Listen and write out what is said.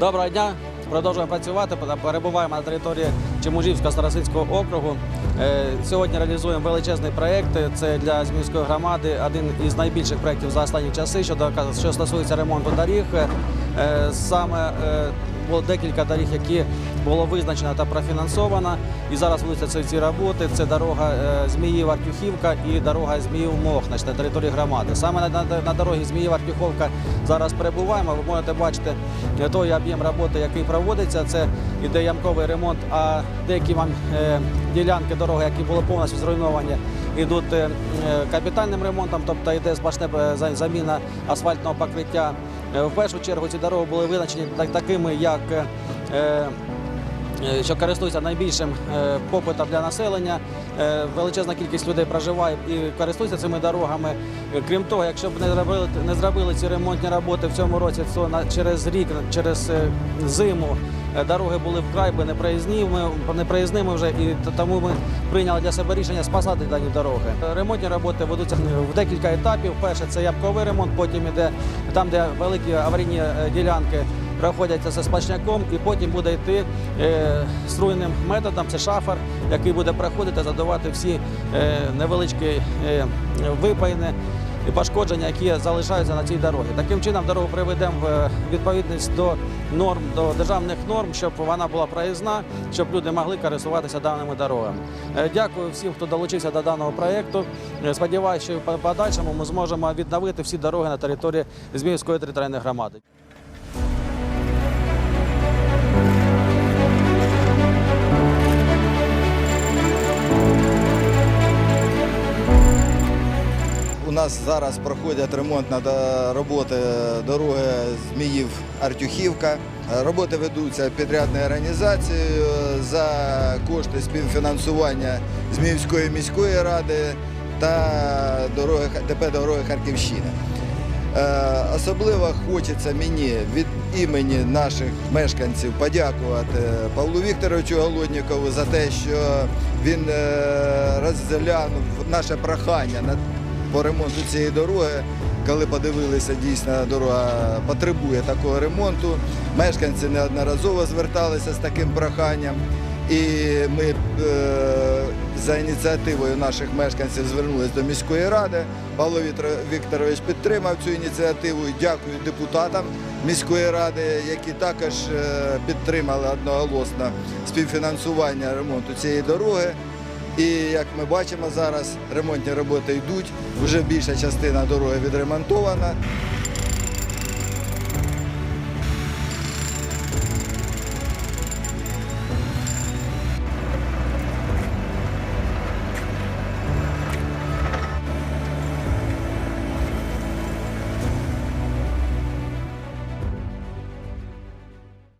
Доброго дня. Продовжуємо працювати. Перебуваємо на території Чемужівського старосинського округу. Е, Сьогодні реалізуємо величезний проєкт. Це для Зміївської громади один із найбільших проєктів за останні часи, що стосується ремонту доріг. Е, Саме е, було декілька доріг, які було визначено та профінансовано. І зараз ведуться ці, роботи. Це дорога е, Зміїв-Артюхівка і дорога Зміїв-Мохнач на території громади. Саме на, на, на дорогі Зміїв-Артюховка зараз перебуваємо. Ви можете бачити е, той об'єм роботи, який проводиться. Це іде ямковий ремонт, а деякі вам е, ділянки дороги, які були повністю зруйновані, йдуть е, е, капітальним ремонтом, тобто йде сплошне е, заміна асфальтного покриття. Е, В першу чергу ці дороги були визначені так- такими, як е, що користуються найбільшим е, попитом для населення. Е, Величезна кількість людей проживає і користуються цими дорогами. Е, Крім того, якщо б не зробили, не зробили ці ремонтні роботи в цьому році, то через рік, через е, зиму е, дороги були вкрай би непроїзними, непроїзними вже, і тому ми прийняли для себе рішення спасати дані дороги. Е, Ремонтні роботи ведуться в декілька етапів. Перше це ямковий ремонт, потім іде там, де великі аварійні е, ділянки проходяться зі сплошняком, і потім буде йти е, струйним методом. Це шафар, який буде проходити, задавати всі е, невеличкі е, випайни і пошкодження, які залишаються на цій дорозі. Таким чином дорогу приведемо в відповідність до норм, до державних норм, щоб вона була проїзна, щоб люди могли користуватися даними дорогами. Дякую всім, хто долучився до даного проєкту. Сподіваюся, що в подальшому ми зможемо відновити всі дороги на території Зміївської територіальної громади. Нас зараз проходять ремонтні роботи дороги Зміїв-Артюхівка. Роботи ведуться підрядною організацією за кошти співфінансування Зміївської міської ради та ДП дороги Харківщини. Е, Особливо хочеться мені від імені наших мешканців подякувати Павлу Вікторовичу Голоднікову за те, що він е, розглянув наше прохання по ремонту цієї дороги. Коли подивилися, дійсно дорога потребує такого ремонту. Мешканці неодноразово зверталися з таким проханням. І ми е, за ініціативою наших мешканців звернулися до міської ради. Павло Вікторович підтримав цю ініціативу. Дякую депутатам міської ради, які також е, підтримали одноголосно співфінансування ремонту цієї дороги. І як ми бачимо зараз, ремонтні роботи йдуть. Вже більша частина дороги відремонтована.